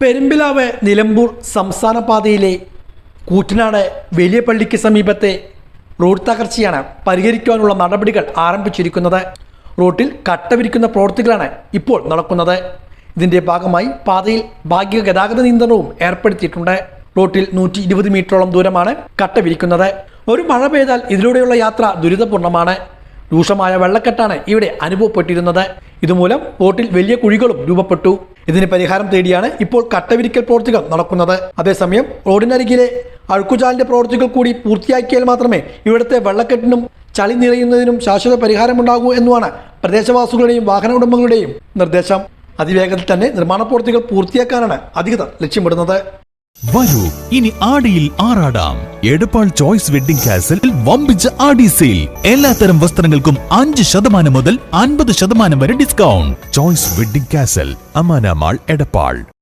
പെരുമ്പിലാവ് നിലമ്പൂർ സംസ്ഥാന പാതയിലെ കൂറ്റനാട് വലിയ പള്ളിക്ക് സമീപത്തെ റോഡ് തകർച്ചയാണ് പരിഹരിക്കുവാനുള്ള നടപടികൾ ആരംഭിച്ചിരിക്കുന്നത്. റോട്ടിൽ കട്ടവിരിക്കുന്ന പ്രവൃത്തികളാണ് ഇപ്പോൾ നടക്കുന്നത്. ഇതിന്റെ ഭാഗമായി പാതയിൽ ഭാഗിക ഗതാഗത നിയന്ത്രണവും ഏർപ്പെടുത്തിയിട്ടുണ്ട്. റോട്ടിൽ നൂറ്റി ഇരുപത് മീറ്ററോളം ദൂരമാണ് കട്ട വിരിക്കുന്നത്. ഒരു മഴ പെയ്താൽ ഇതിലൂടെയുള്ള യാത്ര ദുരിതപൂർണമാണ് രൂക്ഷമായ വെള്ളക്കെട്ടാണ് ഇവിടെ അനുഭവപ്പെട്ടിരുന്നത്. ഇതുമൂലം റോട്ടിൽ വലിയ കുഴികളും രൂപപ്പെട്ടു. ഇതിന് പരിഹാരം തേടിയാണ് ഇപ്പോൾ കട്ടവിരിക്കൽ പ്രവൃത്തികൾ നടക്കുന്നത്. അതേസമയം റോഡിനരികിലെ അഴുക്കുചാലിന്റെ പ്രവൃത്തികൾ കൂടി പൂർത്തിയാക്കിയാൽ മാത്രമേ ഇവിടുത്തെ വെള്ളക്കെട്ടിനും ചളി നിറയുന്നതിനും ശാശ്വത പരിഹാരമുണ്ടാകൂ എന്നുമാണ് പ്രദേശവാസികളുടെയും വാഹന ഉടമകളുടെയും നിർദ്ദേശം. അതിവേഗത്തിൽ തന്നെ നിർമ്മാണ പ്രവൃത്തികൾ പൂർത്തിയാക്കാനാണ് അധികൃതർ ലക്ഷ്യമിടുന്നത്. വരൂ. ഇനി ആടിയിൽ ആറാടാം. എടപ്പാൾ ചോയ്സ് വെഡിംഗ് കാസിൽ വമ്പിച്ച ആടി സെയിൽ. എല്ലാത്തരം വസ്ത്രങ്ങൾക്കും അഞ്ച് ശതമാനം മുതൽ അൻപത് ശതമാനം വരെ discount. Choice wedding castle Amana mall Edappal.